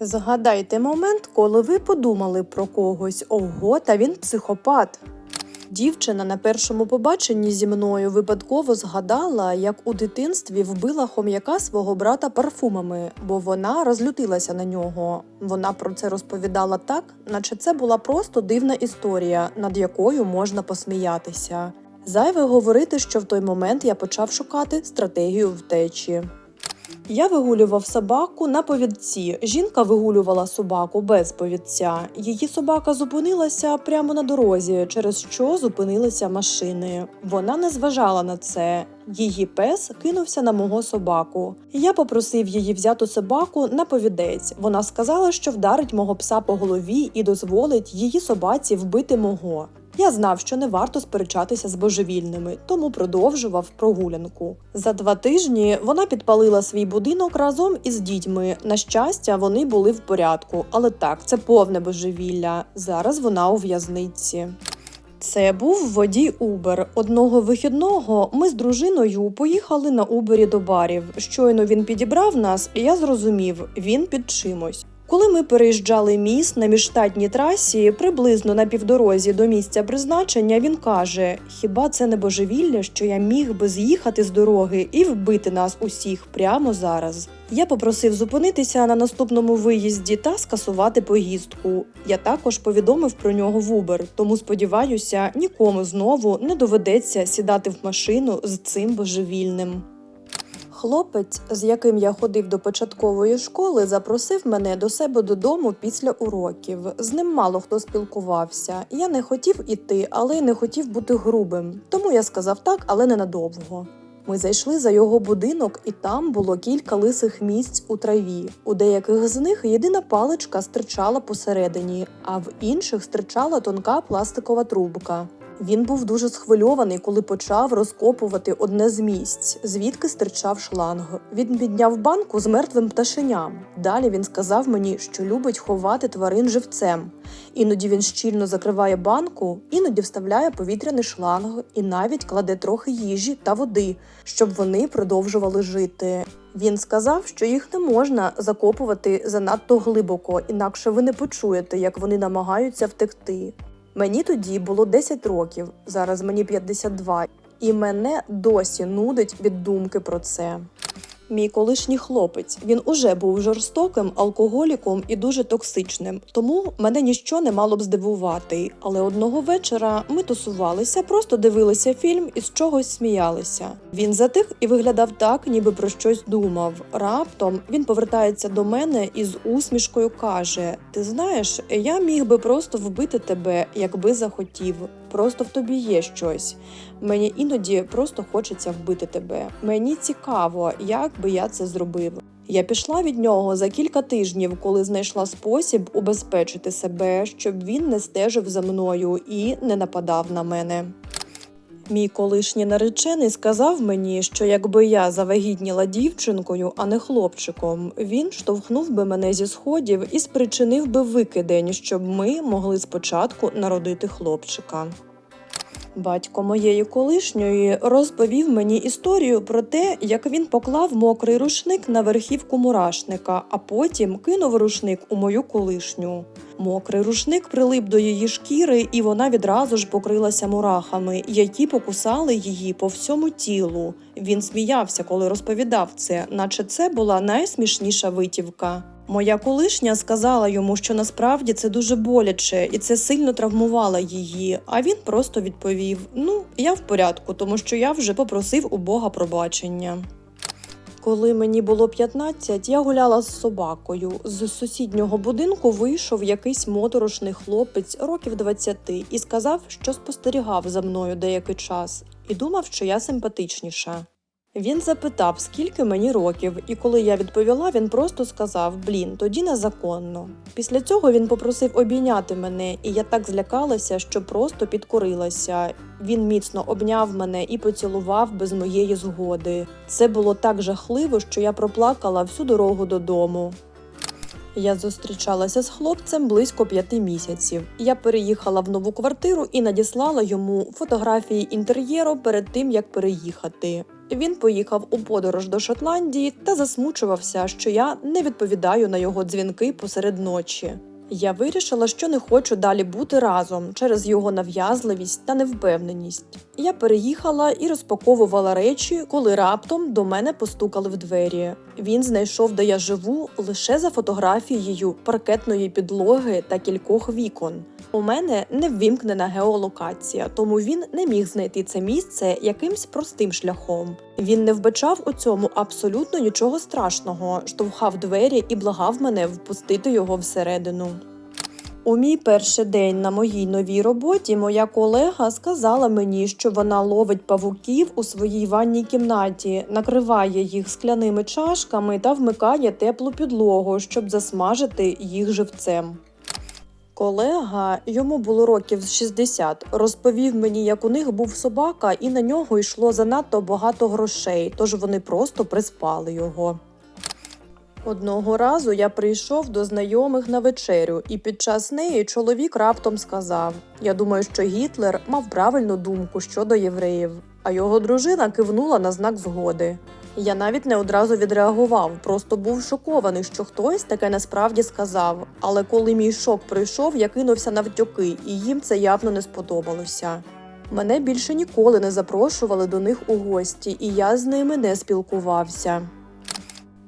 Згадайте момент, коли ви подумали про когось ого, та він психопат. Дівчина на першому побаченні зі мною випадково згадала, як у дитинстві вбила хом'яка свого брата парфумами, бо вона розлютилася на нього. Вона про це розповідала так, наче це була просто дивна історія, над якою можна посміятися. Зайве говорити, що в той момент я почав шукати стратегію втечі. Я вигулював собаку на повідці. Жінка вигулювала собаку без повідця. Її собака зупинилася прямо на дорозі, через що зупинилися машини. Вона не зважала на це. Її пес кинувся на мого собаку. Я попросив її взяти собаку на повідець. Вона сказала, що вдарить мого пса по голові і дозволить її собаці вбити мого. Я знав, що не варто сперечатися з божевільними, тому продовжував прогулянку. За два тижні вона підпалила свій будинок разом із дітьми. На щастя, вони були в порядку, але так, це повне божевілля. Зараз вона у в'язниці. Це був водій Убер. Одного вихідного ми з дружиною поїхали на Убері до барів. Щойно він підібрав нас, і я зрозумів, він під чимось. Коли ми переїжджали міст на міжштатній трасі, приблизно на півдорозі до місця призначення, він каже: Хіба це не божевілля, що я міг би з'їхати з дороги і вбити нас усіх прямо зараз? Я попросив зупинитися на наступному виїзді та скасувати поїздку. Я також повідомив про нього в Uber, тому сподіваюся, нікому знову не доведеться сідати в машину з цим божевільним. Хлопець, з яким я ходив до початкової школи, запросив мене до себе додому після уроків. З ним мало хто спілкувався. Я не хотів іти, але й не хотів бути грубим. Тому я сказав так, але ненадовго. Ми зайшли за його будинок, і там було кілька лисих місць у траві. У деяких з них єдина паличка стирчала посередині, а в інших стирчала тонка пластикова трубка. Він був дуже схвильований, коли почав розкопувати одне з місць, звідки стирчав шланг. Він підняв банку з мертвим пташеням. Далі він сказав мені, що любить ховати тварин живцем. Іноді він щільно закриває банку, іноді вставляє повітряний шланг і навіть кладе трохи їжі та води, щоб вони продовжували жити. Він сказав, що їх не можна закопувати занадто глибоко, інакше ви не почуєте, як вони намагаються втекти. Мені тоді було 10 років, зараз мені 52, і мене досі нудить від думки про це. Мій колишній хлопець він уже був жорстоким алкоголіком і дуже токсичним, тому мене ніщо не мало б здивувати. Але одного вечора ми тусувалися, просто дивилися фільм і з чогось сміялися. Він затих і виглядав так, ніби про щось думав. Раптом він повертається до мене і з усмішкою каже: Ти знаєш, я міг би просто вбити тебе, якби захотів. Просто в тобі є щось. Мені іноді просто хочеться вбити тебе. Мені цікаво, як би я це зробив. Я пішла від нього за кілька тижнів, коли знайшла спосіб убезпечити себе, щоб він не стежив за мною і не нападав на мене. Мій колишній наречений сказав мені, що якби я завагітніла дівчинкою, а не хлопчиком, він штовхнув би мене зі сходів і спричинив би викидень, щоб ми могли спочатку народити хлопчика. Батько моєї колишньої розповів мені історію про те, як він поклав мокрий рушник на верхівку мурашника, а потім кинув рушник у мою колишню. Мокрий рушник прилип до її шкіри, і вона відразу ж покрилася мурахами, які покусали її по всьому тілу. Він сміявся, коли розповідав це, наче це була найсмішніша витівка. Моя колишня сказала йому, що насправді це дуже боляче і це сильно травмувало її. А він просто відповів: Ну, я в порядку, тому що я вже попросив у Бога пробачення. Коли мені було 15, я гуляла з собакою. З сусіднього будинку вийшов якийсь моторошний хлопець років 20 і сказав, що спостерігав за мною деякий час, і думав, що я симпатичніша. Він запитав, скільки мені років, і коли я відповіла, він просто сказав: Блін, тоді незаконно. Після цього він попросив обійняти мене, і я так злякалася, що просто підкорилася. Він міцно обняв мене і поцілував без моєї згоди. Це було так жахливо, що я проплакала всю дорогу додому. Я зустрічалася з хлопцем близько п'яти місяців. Я переїхала в нову квартиру і надіслала йому фотографії інтер'єру перед тим, як переїхати. Він поїхав у подорож до Шотландії та засмучувався, що я не відповідаю на його дзвінки посеред ночі. Я вирішила, що не хочу далі бути разом через його нав'язливість та невпевненість. Я переїхала і розпаковувала речі, коли раптом до мене постукали в двері. Він знайшов, де я живу, лише за фотографією паркетної підлоги та кількох вікон. У мене не ввімкнена геолокація, тому він не міг знайти це місце якимсь простим шляхом. Він не вбачав у цьому абсолютно нічого страшного, штовхав двері і благав мене впустити його всередину. У мій перший день на моїй новій роботі моя колега сказала мені, що вона ловить павуків у своїй ванній кімнаті, накриває їх скляними чашками та вмикає теплу підлогу, щоб засмажити їх живцем. Колега, йому було років з 60, розповів мені, як у них був собака, і на нього йшло занадто багато грошей, тож вони просто приспали його. Одного разу я прийшов до знайомих на вечерю, і під час неї чоловік раптом сказав: Я думаю, що Гітлер мав правильну думку щодо євреїв, а його дружина кивнула на знак згоди. Я навіть не одразу відреагував, просто був шокований, що хтось таке насправді сказав. Але коли мій шок прийшов, я кинувся навтьоки, і їм це явно не сподобалося. Мене більше ніколи не запрошували до них у гості, і я з ними не спілкувався.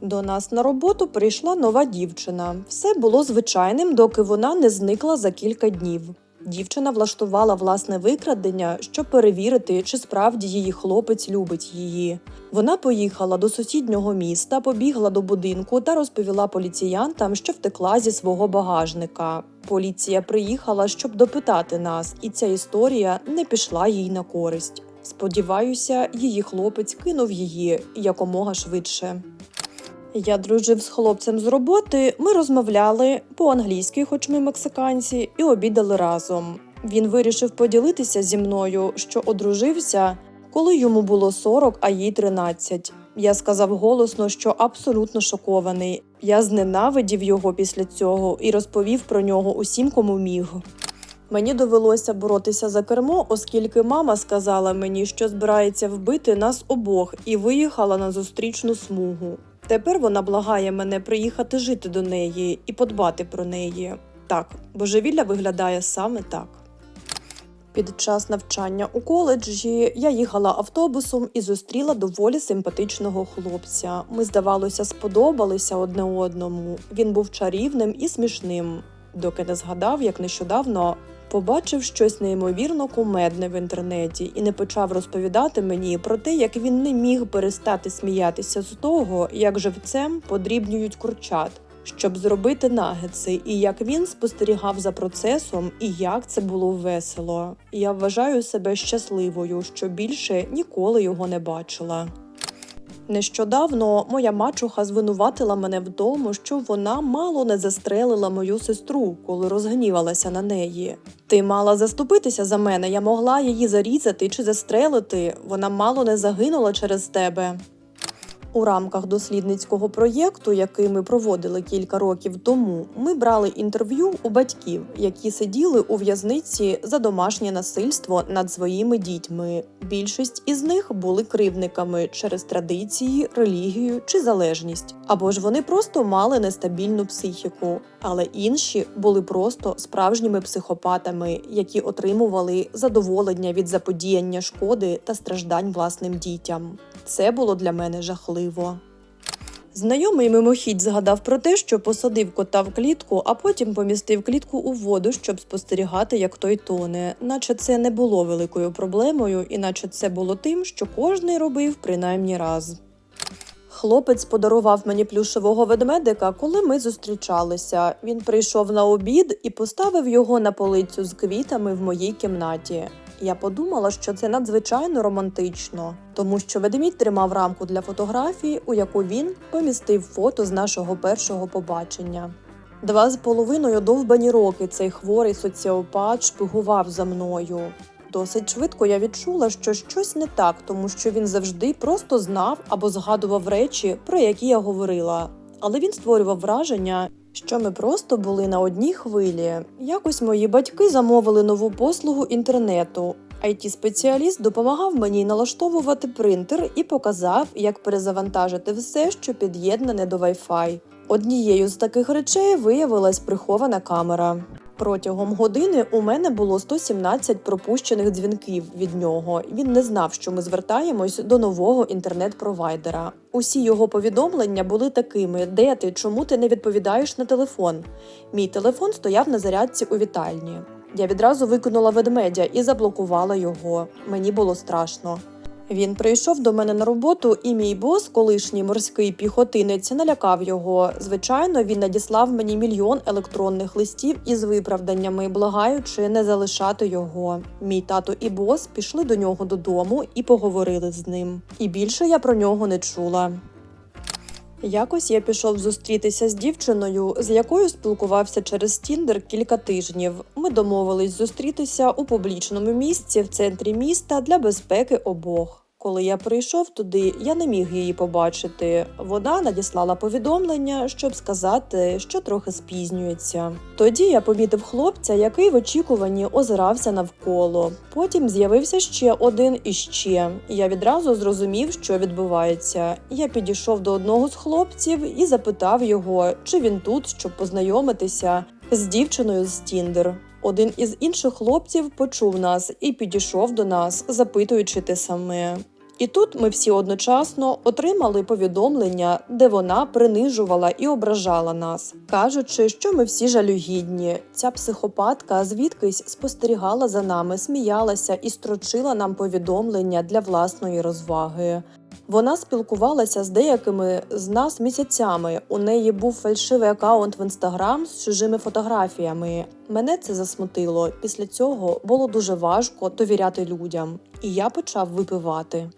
До нас на роботу прийшла нова дівчина. Все було звичайним, доки вона не зникла за кілька днів. Дівчина влаштувала власне викрадення, щоб перевірити, чи справді її хлопець любить її. Вона поїхала до сусіднього міста, побігла до будинку та розповіла поліціянтам, що втекла зі свого багажника. Поліція приїхала, щоб допитати нас, і ця історія не пішла їй на користь. Сподіваюся, її хлопець кинув її якомога швидше. Я дружив з хлопцем з роботи. Ми розмовляли по-англійськи, хоч ми мексиканці, і обідали разом. Він вирішив поділитися зі мною, що одружився, коли йому було 40, а їй 13. Я сказав голосно, що абсолютно шокований. Я зненавидів його після цього і розповів про нього усім, кому міг. Мені довелося боротися за кермо, оскільки мама сказала мені, що збирається вбити нас обох, і виїхала на зустрічну смугу. Тепер вона благає мене приїхати жити до неї і подбати про неї. Так, божевілля виглядає саме так. Під час навчання у коледжі я їхала автобусом і зустріла доволі симпатичного хлопця. Ми, здавалося, сподобалися одне одному. Він був чарівним і смішним, доки не згадав, як нещодавно побачив щось неймовірно кумедне в інтернеті і не почав розповідати мені про те, як він не міг перестати сміятися з того, як живцем подрібнюють курчат, щоб зробити нагетси, і як він спостерігав за процесом, і як це було весело. Я вважаю себе щасливою, що більше ніколи його не бачила. Нещодавно моя мачуха звинуватила мене в тому, що вона мало не застрелила мою сестру, коли розгнівалася на неї. Ти мала заступитися за мене, я могла її зарізати чи застрелити. Вона мало не загинула через тебе. У рамках дослідницького проєкту, який ми проводили кілька років тому, ми брали інтерв'ю у батьків, які сиділи у в'язниці за домашнє насильство над своїми дітьми. Більшість із них були кривдниками через традиції, релігію чи залежність, або ж вони просто мали нестабільну психіку, але інші були просто справжніми психопатами, які отримували задоволення від заподіяння шкоди та страждань власним дітям. Це було для мене жахливо. Знайомий мимохідь згадав про те, що посадив кота в клітку, а потім помістив клітку у воду, щоб спостерігати, як той тоне, наче це не було великою проблемою, і наче це було тим, що кожний робив принаймні раз. Хлопець подарував мені плюшевого ведмедика, коли ми зустрічалися. Він прийшов на обід і поставив його на полицю з квітами в моїй кімнаті. Я подумала, що це надзвичайно романтично, тому що ведмідь тримав рамку для фотографії, у яку він помістив фото з нашого першого побачення. Два з половиною довбані роки цей хворий соціопат шпигував за мною. Досить швидко я відчула, що щось не так, тому що він завжди просто знав або згадував речі, про які я говорила. Але він створював враження, що ми просто були на одній хвилі. Якось мої батьки замовили нову послугу інтернету. it спеціаліст допомагав мені налаштовувати принтер і показав, як перезавантажити все, що під'єднане до Wi-Fi. Однією з таких речей виявилась прихована камера. Протягом години у мене було 117 пропущених дзвінків від нього. Він не знав, що ми звертаємось до нового інтернет-провайдера. Усі його повідомлення були такими: де ти, чому ти не відповідаєш на телефон? Мій телефон стояв на зарядці у вітальні. Я відразу викинула ведмедя і заблокувала його. Мені було страшно. Він прийшов до мене на роботу, і мій бос, колишній морський піхотинець, налякав його. Звичайно, він надіслав мені мільйон електронних листів із виправданнями, благаючи не залишати його. Мій тато і бос пішли до нього додому і поговорили з ним. І більше я про нього не чула. Якось я пішов зустрітися з дівчиною, з якою спілкувався через Тіндер кілька тижнів. Ми домовились зустрітися у публічному місці в центрі міста для безпеки обох. Коли я прийшов туди, я не міг її побачити. Вона надіслала повідомлення, щоб сказати, що трохи спізнюється. Тоді я помітив хлопця, який в очікуванні озирався навколо. Потім з'явився ще один і ще. Я відразу зрозумів, що відбувається. Я підійшов до одного з хлопців і запитав його, чи він тут, щоб познайомитися з дівчиною з Тіндер. Один із інших хлопців почув нас і підійшов до нас, запитуючи те саме. І тут ми всі одночасно отримали повідомлення, де вона принижувала і ображала нас, кажучи, що ми всі жалюгідні. Ця психопатка звідкись спостерігала за нами, сміялася і строчила нам повідомлення для власної розваги. Вона спілкувалася з деякими з нас місяцями. У неї був фальшивий акаунт в інстаграм з чужими фотографіями. Мене це засмутило. Після цього було дуже важко довіряти людям, і я почав випивати.